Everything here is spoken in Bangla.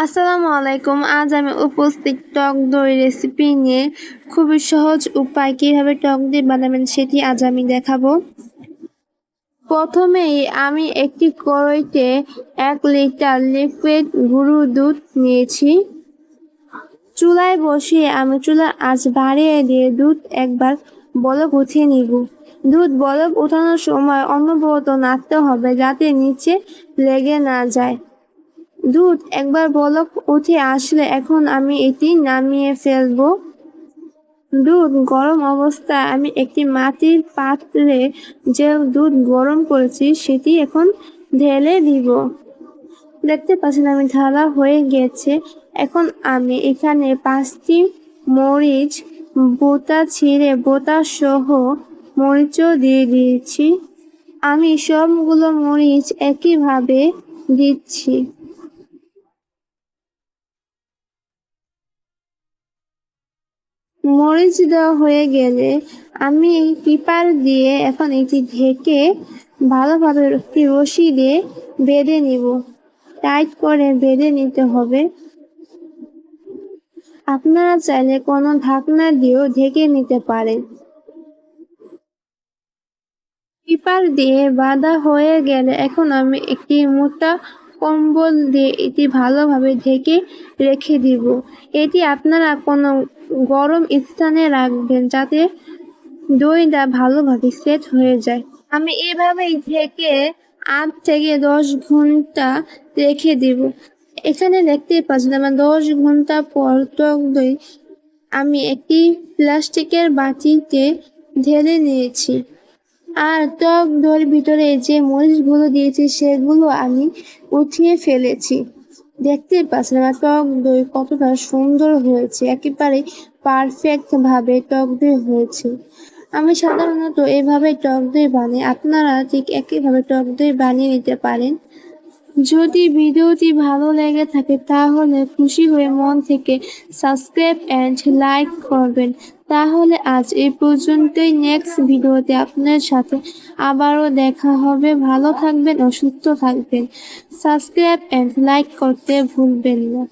আসসালামু আলাইকুম। আজ আমি উপস্থিত টক দই রেসিপি নিয়ে খুবই সহজ উপায় কীভাবে টক দই বানাবেন সেটি আজ আমি দেখাবো। প্রথমেই আমি একটি কড়াইতে এক লিটার লিকুইড গুঁড়ো দুধ নিয়েছি। চুলায় বসিয়ে আমি চুলা আঁচ বাড়িয়ে দিয়ে দুধ একবার বলক উঠিয়ে নিব। দুধ বলক উঠানোর সময় অনবরত নাড়তে হবে যাতে নিচে লেগে না যায়। দুধ একবার বলক উঠে আসলে এখন আমি এটি নামিয়ে ফেলব। দুধ গরম অবস্থায় আমি একটি মাটির পাত্রে যে দুধ গরম করেছি, সেটি এখন ঢেলে দিব। দেখতে পাচ্ছেন, আমি ঢালা হয়ে গেছে। এখন আমি এখানে পাঁচটি মরিচ, বোতা ছিঁড়ে, বোতা সহ মরিচও দিয়ে দিয়েছি। আমি সবগুলো মরিচ একইভাবে দিচ্ছি। মরিচ দেওয়া হয়ে গেলে আমি এই পিপার দিয়ে এখন এটি ঢেকে ভালোভাবে একটি রশি দিয়ে বেঁধে নিব। টাইট করে বেঁধে নিতে হবে। আপনারা চাইলে কোনো ঢাকনা দিয়েও ঢেকে নিতে পারেন। পিপার দিয়ে বাঁধা হয়ে গেলে এখন আমি একটি মোটা কম্বল দিয়ে এটি ভালোভাবে ঢেকে রেখে দিব। এটি আপনারা কোনো গরম স্থানে রাখবেন যাতে দইটা ভালোভাবে সেট হয়ে যায়। আমি এভাবেই ঢেকে আট থেকে দশ ঘণ্টা রেখে দিব। এখানে দেখতে পাচ্ছেন আমার দশ ঘণ্টা পর টক দই আমি একটি প্লাস্টিকের বাটিতে ঢেলে নিয়েছি। আর টক দইয়ের ভিতরে যে মরিচগুলো দিয়েছি সেগুলো আমি উঠিয়ে ফেলেছি। দেখতে পাচ্ছেন, আমার টক দই কতটা সুন্দর হয়েছে, একেবারে পারফেক্টভাবে টক দই হয়েছে। আমি সাধারণত এভাবে টক দই বানাই, আপনারা ঠিক একইভাবে টক দই বানিয়ে নিতে পারেন। যদি ভিডিওটি ভালো লেগে থাকে, তাহলে খুশি হয়ে মন থেকে সাবস্ক্রাইব অ্যান্ড লাইক করবেন। তাহলে আজ এই পর্যন্তই নেক্সট ভিডিওতে আপনার সাথে আবারও দেখা হবে। ভালো থাকবেন ও সুস্থ থাকবেন। সাবস্ক্রাইব অ্যান্ড লাইক করতে ভুলবেন না।